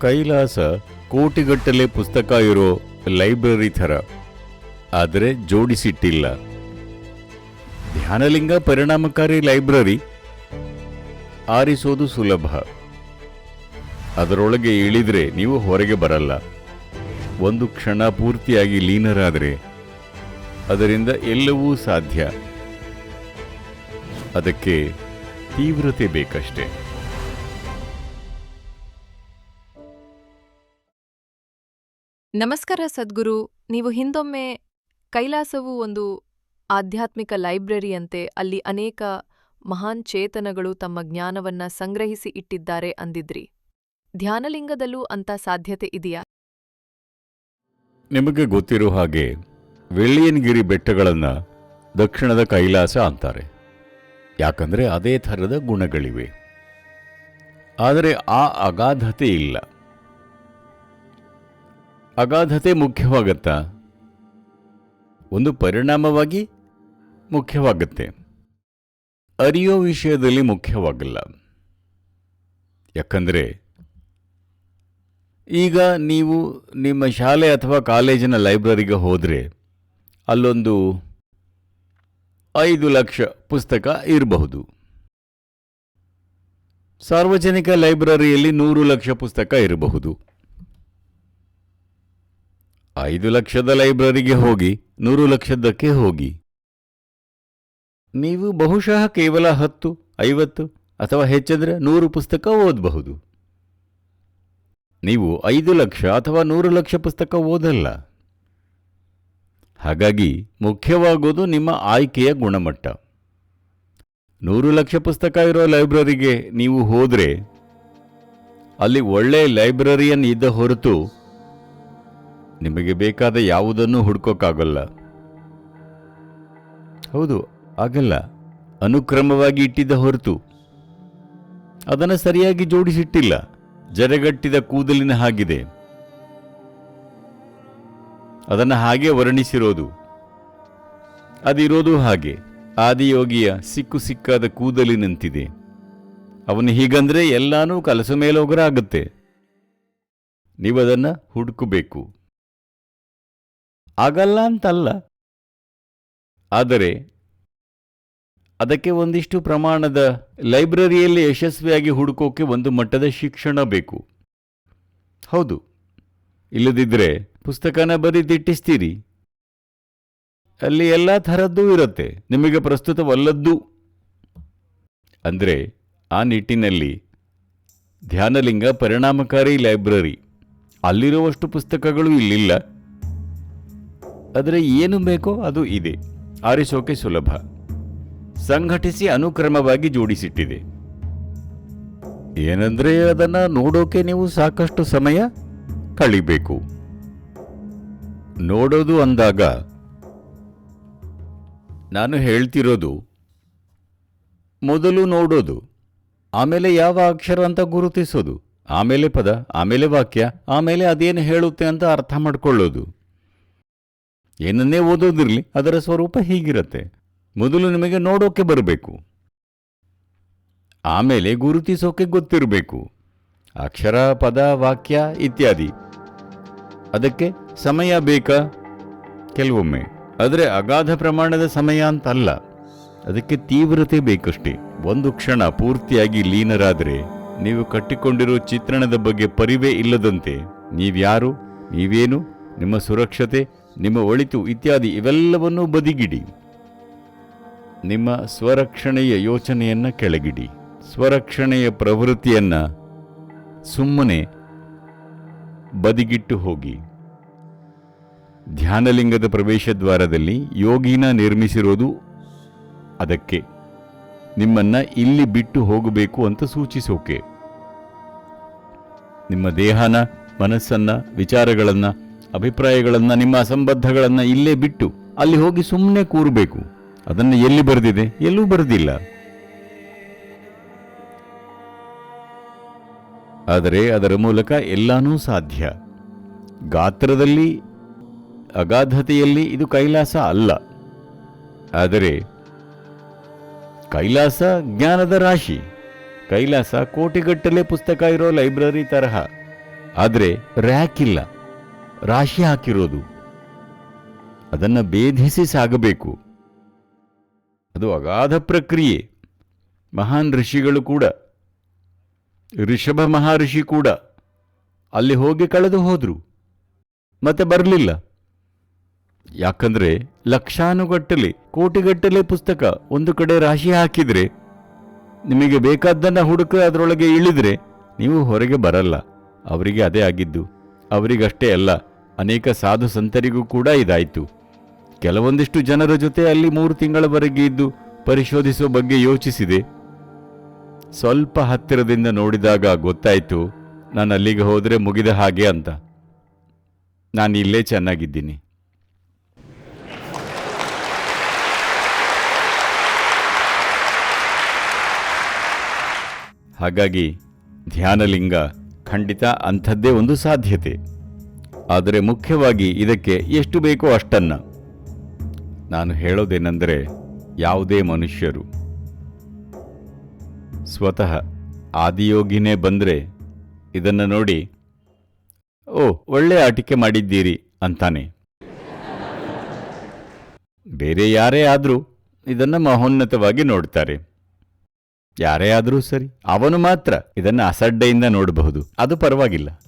ಕೈಲಾಸ ಕೋಟಿಗಟ್ಟಲೆ ಪುಸ್ತಕ ಇರೋ ಲೈಬ್ರರಿ ಥರ. ಆದರೆ ಜೋಡಿಸಿಟ್ಟಿಲ್ಲ. ಧ್ಯಾನಲಿಂಗ ಪರಿಣಾಮಕಾರಿ ಲೈಬ್ರರಿ? ಆರಿಸೋದು ಸುಲಭ. ಅದರೊಳಗೆ ಇಳಿದ್ರೆ ನೀವು ಹೊರಗೆ ಬರಲ್ಲ. ಒಂದು ಕ್ಷಣ ಪೂರ್ತಿಯಾಗಿ ಲೀನರಾದರೆ ಅದರಿಂದ ಎಲ್ಲವೂ ಸಾಧ್ಯ. ಅದಕ್ಕೆ ತೀವ್ರತೆ ಬೇಕಷ್ಟೇ. ನಮಸ್ಕಾರ ಸದ್ಗುರು. ನೀವು ಹಿಂದೊಮ್ಮೆ ಕೈಲಾಸವು ಒಂದು ಆಧ್ಯಾತ್ಮಿಕ ಲೈಬ್ರರಿಯಂತೆ ಅಲ್ಲಿ ಅನೇಕ ಮಹಾನ್ ಚೇತನಗಳು ತಮ್ಮ ಜ್ಞಾನವನ್ನ ಸಂಗ್ರಹಿಸಿ ಇಟ್ಟಿದ್ದಾರೆ ಅಂದಿದ್ರಿ. ಧ್ಯಾನಲಿಂಗದಲ್ಲೂ ಅಂತ ಸಾಧ್ಯತೆ ಇದೆಯಾ? ನಿಮಗೆ ಗೊತ್ತಿರೋ ಹಾಗೆ ವೆಳ್ಳಿಯನ್ಗಿರಿ ಬೆಟ್ಟಗಳನ್ನು ದಕ್ಷಿಣದ ಕೈಲಾಸ ಅಂತಾರೆ. ಯಾಕಂದ್ರೆ ಅದೇ ಥರದ ಗುಣಗಳಿವೆ. ಆದರೆ ಆ ಅಗಾಧತೆ ಇಲ್ಲ. ಅಗಾಧತೆ ಮುಖ್ಯವಾಗತ್ತಾ? ಒಂದು ಪರಿಣಾಮವಾಗಿ ಮುಖ್ಯವಾಗುತ್ತೆ. ಅರಿಯೋ ವಿಷಯದಲ್ಲಿ ಮುಖ್ಯವಾಗಲ್ಲ. ಯಾಕಂದರೆ, ಈಗ ನೀವು ನಿಮ್ಮ ಶಾಲೆ ಅಥವಾ ಕಾಲೇಜಿನ ಲೈಬ್ರರಿಗೆ ಹೋದರೆ, ಅಲ್ಲೊಂದು ಐದು ಲಕ್ಷ ಪುಸ್ತಕ ಇರಬಹುದು. ಸಾರ್ವಜನಿಕ ಲೈಬ್ರರಿಯಲ್ಲಿ ನೂರು ಲಕ್ಷ ಪುಸ್ತಕ ಇರಬಹುದು. ಐದು ಲಕ್ಷದ ಲೈಬ್ರರಿಗೆ ಹೋಗಿ, ನೂರು ಲಕ್ಷದಕ್ಕೆ ಹೋಗಿ. ನೀವು ಬಹುಶಃ ಕೇವಲ ಹತ್ತು, ಐವತ್ತು ಅಥವಾ ಹೆಚ್ಚಂದ್ರೆ ನೂರು ಪುಸ್ತಕ ಓದಬಹುದು. ನೀವು ಐದು ಲಕ್ಷ ಅಥವಾ ನೂರು ಲಕ್ಷ ಪುಸ್ತಕ ಓದಲ್ಲ. ಹಾಗಾಗಿ ಮುಖ್ಯವಾಗೋದು ನಿಮ್ಮ ಆಯ್ಕೆಯ ಗುಣಮಟ್ಟ. ನೂರು ಲಕ್ಷ ಪುಸ್ತಕ ಇರೋ ಲೈಬ್ರರಿಗೆ ನೀವು ಹೋದರೆ, ಅಲ್ಲಿ ಒಳ್ಳೆಯ ಲೈಬ್ರರಿಯನ್ ಇದ್ದ ಹೊರತು ನಿಮಗೆ ಬೇಕಾದ ಯಾವುದನ್ನು ಹುಡ್ಕೋಕ್ಕಾಗಲ್ಲ. ಹೌದು ಆಗಲ್ಲ ಅನುಕ್ರಮವಾಗಿ ಇಟ್ಟಿದ್ದ ಹೊರತು. ಅದನ್ನು ಸರಿಯಾಗಿ ಜೋಡಿಸಿಟ್ಟಿಲ್ಲ. ಜರೆಗಟ್ಟಿದ ಕೂದಲಿನ ಹಾಗಿದೆ. ಅದನ್ನು ಹಾಗೆ ವರ್ಣಿಸಿರೋದು. ಅದಿರೋದು ಹಾಗೆ. ಆದಿಯೋಗಿಯ ಸಿಕ್ಕು ಸಿಕ್ಕಾದ ಕೂದಲಿನಂತಿದೆ. ಅವನು ಹೀಗಂದ್ರೆ ಎಲ್ಲಾನೂ ಕಲಸು ಮೇಲೋಗರ ಆಗುತ್ತೆ ನೀವದನ್ನು ಹುಡುಕಬೇಕು. ಆಗಲ್ಲ ಅಂತಲ್ಲ. ಆದರೆ ಅದಕ್ಕೆ ಒಂದಿಷ್ಟು ಪ್ರಮಾಣದ ಲೈಬ್ರರಿಯಲ್ಲಿ ಯಶಸ್ವಿಯಾಗಿ ಹುಡುಕೋಕೆ ಒಂದು ಮಟ್ಟದ ಶಿಕ್ಷಣ ಬೇಕು. ಹೌದು. ಇಲ್ಲದಿದ್ದರೆ ಪುಸ್ತಕನ ಬರೀದಿಟ್ಟಿಸ್ತೀರಿ ಅಲ್ಲಿ ಎಲ್ಲ ಥರದ್ದೂ ಇರುತ್ತೆ. ನಿಮಗೆ ಪ್ರಸ್ತುತವಲ್ಲದ್ದು. ಅಂದರೆ ಆ ನಿಟ್ಟಿನಲ್ಲಿ ಧ್ಯಾನಲಿಂಗ ಪರಿಣಾಮಕಾರಿ ಲೈಬ್ರರಿ. ಅಲ್ಲಿರುವಷ್ಟು ಪುಸ್ತಕಗಳು ಇಲ್ಲಿಲ್ಲ. ಆದರೆ ಏನು ಬೇಕೋ ಅದು ಇದೆ. ಆರಿಸೋಕೆ ಸುಲಭ. ಸಂಘಟಿಸಿ ಅನುಕ್ರಮವಾಗಿ ಜೋಡಿಸಿಟ್ಟಿದೆ. ಏನಂದ್ರೆ ಅದನ್ನ ನೋಡೋಕೆ ನೀವು ಸಾಕಷ್ಟು ಸಮಯ ಕಳಿಬೇಕು. ನೋಡೋದು ಅಂದಾಗ ನಾನು ಹೇಳ್ತಿರೋದು, ಮೊದಲು ನೋಡೋದು, ಆಮೇಲೆ ಯಾವ ಅಕ್ಷರ ಅಂತ ಗುರುತಿಸೋದು, ಆಮೇಲೆ ಪದ, ಆಮೇಲೆ ವಾಕ್ಯ, ಆಮೇಲೆ ಅದೇನು ಹೇಳುತ್ತೆ ಅಂತ ಅರ್ಥ ಮಾಡ್ಕೊಳ್ಳೋದು. ಏನನ್ನೇ ಓದೋದಿರಲಿ ಅದರ ಸ್ವರೂಪ ಹೀಗಿರುತ್ತೆ. ಮೊದಲು ನಿಮಗೆ ನೋಡೋಕೆ ಬರಬೇಕು. ಆಮೇಲೆ ಗುರುತಿಸೋಕೆ ಗೊತ್ತಿರಬೇಕು. ಅಕ್ಷರ, ಪದ, ವಾಕ್ಯ ಇತ್ಯಾದಿ. ಅದಕ್ಕೆ ಸಮಯ ಬೇಕಾ? ಕೆಲವೊಮ್ಮೆ. ಆದರೆ ಅಗಾಧ ಪ್ರಮಾಣದ ಸಮಯ ಅಂತಲ್ಲ. ಅದಕ್ಕೆ ತೀವ್ರತೆ ಬೇಕಷ್ಟೇ. ಒಂದು ಕ್ಷಣ ಪೂರ್ತಿಯಾಗಿ ಲೀನರಾದರೆ, ನೀವು ಕಟ್ಟಿಕೊಂಡಿರೋ ಚಿತ್ರಣದ ಬಗ್ಗೆ ಪರಿವೇ ಇಲ್ಲದಂತೆ. ನೀವ್ಯಾರು? ನೀವೇನು? ನಿಮ್ಮ ಸುರಕ್ಷತೆ? ನಿಮ್ಮ ಒಳಿತು ಇತ್ಯಾದಿ ಇವೆಲ್ಲವನ್ನೂ ಬದಿಗಿಡಿ. ನಿಮ್ಮ ಸ್ವರಕ್ಷಣೆಯ ಯೋಚನೆಯನ್ನ ಕೆಳಗಿಡಿ. ಸ್ವರಕ್ಷಣೆಯ ಪ್ರವೃತ್ತಿಯನ್ನ ಸುಮ್ಮನೆ ಬದಿಗಿಟ್ಟು ಹೋಗಿ. ಧ್ಯಾನಲಿಂಗದ ಪ್ರವೇಶ ದ್ವಾರದಲ್ಲಿ ಯೋಗಿನ ನಿರ್ಮಿಸಿರೋದು ಅದಕ್ಕೆ. ನಿಮ್ಮನ್ನ ಇಲ್ಲಿ ಬಿಟ್ಟು ಹೋಗಬೇಕು ಅಂತ ಸೂಚಿಸೋಕೆ. ನಿಮ್ಮ ದೇಹನ, ಮನಸ್ಸನ್ನ, ವಿಚಾರಗಳನ್ನ ಅಭಿಪ್ರಾಯಗಳನ್ನ, ನಿಮ್ಮ ಅಸಂಬದ್ಧಗಳನ್ನ ಇಲ್ಲೇ ಬಿಟ್ಟು ಅಲ್ಲಿ ಹೋಗಿ ಸುಮ್ಮನೆ ಕೂರಬೇಕು. ಅದನ್ನು ಎಲ್ಲಿ ಬರೆದಿದೆ? ಎಲ್ಲೂ ಬರೆದಿಲ್ಲ. ಆದರೆ ಅದರ ಮೂಲಕ ಎಲ್ಲಾನೂ ಸಾಧ್ಯ. ಗಾತ್ರದಲ್ಲಿ, ಅಗಾಧತೆಯಲ್ಲಿ ಇದು ಕೈಲಾಸ ಅಲ್ಲ. ಆದರೆ ಕೈಲಾಸ ಜ್ಞಾನದ ರಾಶಿ. ಕೈಲಾಸ ಕೋಟಿಗಟ್ಟಲೆ ಪುಸ್ತಕ ಇರೋ ಲೈಬ್ರರಿ ತರಹ. ಆದರೆ ರ್ಯಾಕ್ ಇಲ್ಲ. ರಾಶಿ ಹಾಕಿರೋದು. ಅದನ್ನು ಭೇದಿಸಿ ಸಾಗಬೇಕು. ಅದು ಅಗಾಧ ಪ್ರಕ್ರಿಯೆ. ಮಹಾನ್ ಋಷಿಗಳು ಕೂಡ. ಋಷಭ ಮಹರ್ಷಿ ಕೂಡ. ಅಲ್ಲಿ ಹೋಗಿ ಕಳೆದು ಹೋದರು. ಮತ್ತೆ ಬರಲಿಲ್ಲ. ಯಾಕಂದರೆ ಲಕ್ಷಾನುಗಟ್ಟಲೆ, ಕೋಟಿಗಟ್ಟಲೆ ಪುಸ್ತಕ ಒಂದು ಕಡೆ ರಾಶಿ ಹಾಕಿದರೆ, ನಿಮಗೆ ಬೇಕಾದ್ದನ್ನು ಹುಡುಕ ಅದರೊಳಗೆ ಇಳಿದರೆ, ನೀವು ಹೊರಗೆ ಬರಲ್ಲ. ಅವರಿಗೆ ಅದೇ ಆಗಿದ್ದು. ಅವರಿಗಷ್ಟೇ ಅಲ್ಲ, ಅನೇಕ ಸಾಧು ಸಂತರಿಗೂ ಕೂಡ ಇದಾಯಿತು. ಕೆಲವೊಂದಿಷ್ಟು ಜನರ ಜೊತೆ ಅಲ್ಲಿ ಮೂರು ತಿಂಗಳವರೆಗೆ ಇದ್ದು ಪರಿಶೋಧಿಸುವ ಬಗ್ಗೆ ಯೋಚಿಸಿದೆ. ಸ್ವಲ್ಪ ಹತ್ತಿರದಿಂದ ನೋಡಿದಾಗ ಗೊತ್ತಾಯಿತು, ನಾನು ಅಲ್ಲಿಗೆ ಹೋದರೆ ಮುಗಿದ ಹಾಗೆ ಅಂತ. ನಾನು ಇಲ್ಲೇ ಚೆನ್ನಾಗಿದ್ದೀನಿ. ಹಾಗಾಗಿ ಧ್ಯಾನಲಿಂಗ ಖಂಡಿತ ಅಂಥದ್ದೇ ಒಂದು ಸಾಧ್ಯತೆ. ಆದರೆ ಮುಖ್ಯವಾಗಿ ಇದಕ್ಕೆ ಎಷ್ಟು ಬೇಕೋ ಅಷ್ಟನ್ನ. ನಾನು ಹೇಳೋದೇನೆಂದರೆ ಯಾವುದೇ ಮನುಷ್ಯರು. ಸ್ವತಃ ಆದಿಯೋಗಿನೇ ಬಂದರೆ ಇದನ್ನು ನೋಡಿ, ಓ, ಒಳ್ಳೆ ಆಟಿಕೆ ಮಾಡಿದ್ದೀರಿ ಅಂತಾನೆ. ಬೇರೆ ಯಾರೇ ಆದರೂ ಇದನ್ನು ಮಹೋನ್ನತವಾಗಿ ನೋಡ್ತಾರೆ. ಯಾರೇ ಆದರೂ ಸರಿ ಅವನು ಮಾತ್ರ ಇದನ್ನು ಅಸಡ್ಡೆಯಿಂದ ನೋಡಬಹುದು. ಅದು ಪರವಾಗಿಲ್ಲ.